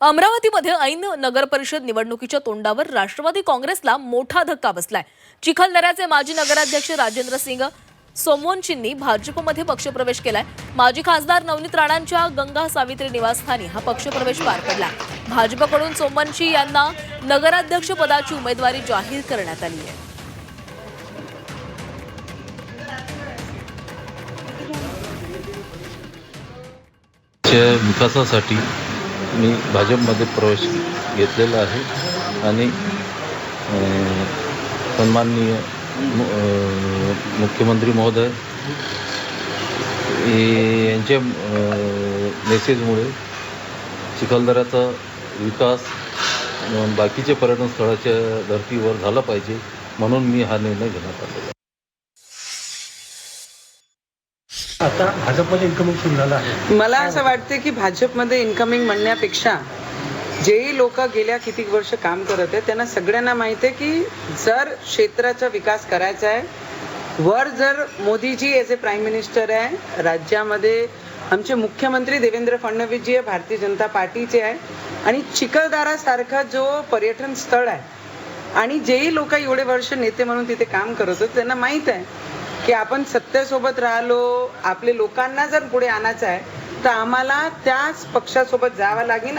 अमरावतीमध्ये ऐन नगर परिषद निवडणुकीच्या तोंडावर राष्ट्रवादी काँग्रेसला मोठा धक्का बसलाय. चिखलदऱ्याचे माजी नगराध्यक्ष राजेंद्र सिंग सोमवंशींनी भाजपमध्ये पक्षप्रवेश केलाय. माजी खासदार नवनीत राणांच्या गंगा सावित्री निवासस्थानी हा पक्षप्रवेश पार पडला. भाजपकडून सोमवंशी यांना नगराध्यक्ष पदाची उमेदवारी जाहीर करण्यात आली आहे. विकासासाठी मी भाजपमध्ये प्रवेश घेतलेला आहे आणि सन्माननीय मु- मुख्यमंत्री महोदय यांच्या मेसेजमुळे चिखलदऱ्याचा विकास बाकीचे बाकीच्या पर्यटन स्थळाच्या धर्तीवर झाला पाहिजे म्हणून मी हा निर्णय घेण्यात आलेला आहे. आता भाजपमध्ये इन्कमिंग सुरू झालं आहे. मला असं वाटतं? की भाजपमध्ये इन्कमिंग म्हणण्यापेक्षा जेही लोक गेल्या किती वर्ष काम करत आहेत त्यांना सगळ्यांना माहिती आहे की जर क्षेत्राचा विकास करायचा आहे वर जर Modiji as a prime minister आहे राज्यामध्ये आमचे मुख्यमंत्री देवेंद्र फडणवीस जी आहे भारतीय जनता पार्टीचे आहे आणि चिखलदरासारखा जो पर्यटन स्थळ आहे आणि जेही लोक एवढे वर्ष नेते म्हणून तिथे काम करत होते त्यांना माहीत आहे की आपण सत्तेसोबत राहिलो आपले लोकांना जर पुढे आणायचं आहे तर आम्हाला त्याच पक्षासोबत जावं लागेल.